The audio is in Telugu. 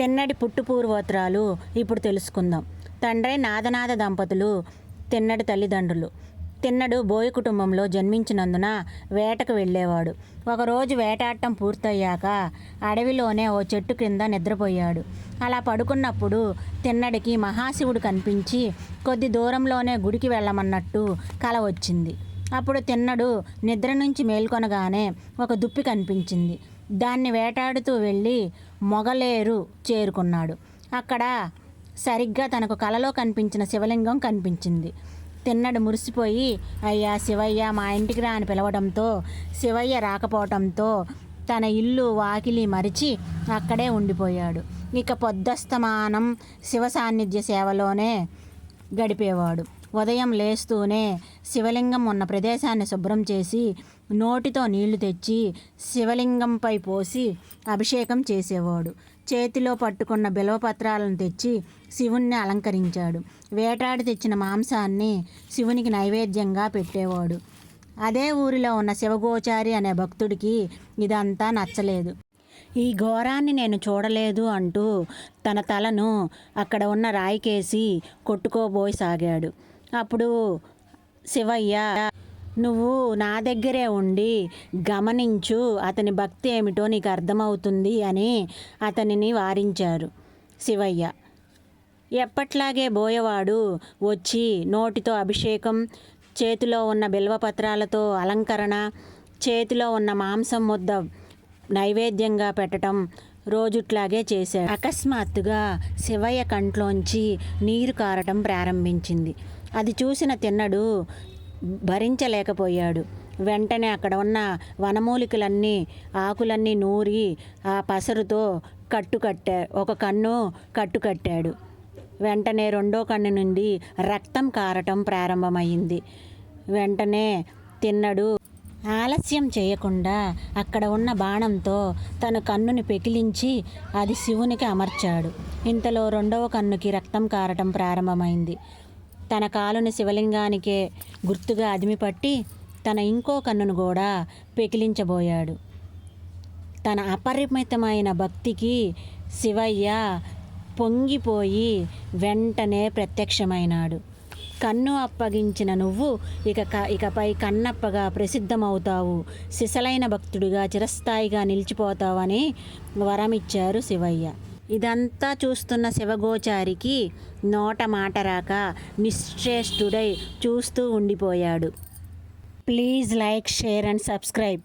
తిన్నడి పుట్టు పూర్వోత్తరాలు ఇప్పుడు తెలుసుకుందాం. తండ్రి నాదనాథ దంపతులు తిన్నడి తల్లిదండ్రులు. తిన్నడు బోయ కుటుంబంలో జన్మించినందున వేటకు వెళ్ళేవాడు. ఒకరోజు వేటాడటం పూర్తయ్యాక అడవిలోనే ఓ చెట్టు క్రింద నిద్రపోయాడు. అలా పడుకున్నప్పుడు తిన్నడికి మహాశివుడు కనిపించి కొద్ది దూరంలోనే గుడికి వెళ్ళమన్నట్టు కల వచ్చింది. అప్పుడు తిన్నడు నిద్ర నుంచి మేల్కొనగానే ఒక దుప్పి కనిపించింది. దాన్ని వేటాడుతూ వెళ్ళి మొగలేరు చేరుకున్నాడు. అక్కడ సరిగ్గా తనకు కలలో కనిపించిన శివలింగం కనిపించింది. తిన్నడు మురిసిపోయి అయ్యా శివయ్య మా ఇంటికి రా అని పిలవడంతో శివయ్య రాకపోవడంతో తన ఇల్లు వాకిలి మరిచి అక్కడే ఉండిపోయాడు. ఇక పొద్దస్తమానం శివ సాన్నిధ్య సేవలోనే గడిపేవాడు. ఉదయం లేస్తూనే శివలింగం ఉన్న ప్రదేశాన్ని శుభ్రం చేసి నోటితో నీళ్ళు తెచ్చి శివలింగంపై పోసి అభిషేకం చేసేవాడు. చేతిలో పట్టుకున్న బిలవపత్రాలను తెచ్చి శివుణ్ణి అలంకరించాడు. వేటాడి తెచ్చిన మాంసాన్ని శివునికి నైవేద్యంగా పెట్టేవాడు. అదే ఊరిలో ఉన్న శివగోచారి అనే భక్తుడికి ఇదంతా నచ్చలేదు. ఈ ఘోరాన్ని నేను చూడలేదు అంటూ తన తలను అక్కడ ఉన్న రాయికేసి కొట్టుకోబోయి సాగాడు. అప్పుడు శివయ్య నువ్వు నా దగ్గరే ఉండి గమనించు అతని భక్తి ఏమిటో నీకు అర్థమవుతుంది అని అతనిని వారించారు శివయ్య. ఎప్పట్లాగే బోయవాడు వచ్చి నోటితో అభిషేకం చేతిలో ఉన్న బిల్వపత్రాలతో అలంకరణ చేతిలో ఉన్న మాంసం ముద్ద నైవేద్యంగా పెట్టడం రోజుట్లాగే చేశాడు అకస్మాత్తుగా శివయ్య కంట్లోంచి నీరు కారటం ప్రారంభించింది. అది చూసిన తిన్నడు భరించలేకపోయాడు. వెంటనే అక్కడ ఉన్న వనమూలికలన్నీ ఆకులన్నీ నూరి ఆ పసరుతో కట్టుకట్టా ఒక కన్ను కట్టుకట్టాడు వెంటనే రెండో కన్ను నుండి రక్తం కారటం ప్రారంభమైంది. వెంటనే తిన్నడు ఆలస్యం చేయకుండా అక్కడ ఉన్న బాణంతో తన కన్నుని పెకిలించి అది శివునికి అమర్చాడు. ఇంతలో రెండవ కన్నుకి రక్తం కారటం ప్రారంభమైంది. తన కాలుని శివలింగానికే గుర్తుగా అదిమిపట్టి తన ఇంకో కన్నును కూడా పెకిలించబోయాడు. తన అపరిమితమైన భక్తికి శివయ్య పొంగిపోయి వెంటనే ప్రత్యక్షమైనాడు. కన్ను అప్పగించిన నువ్వు ఇక క- ఇకపై కన్నప్పగా ప్రసిద్ధమవుతావు. సిసలైన భక్తుడిగా చిరస్థాయిగా నిలిచిపోతావని వరమిచ్చారు శివయ్య. ఇదంతా చూస్తున్న శివగోచారికి నోట మాట రాక నిశ్చేష్టుడై చూస్తూ ఉండిపోయాడు. Please like share and subscribe.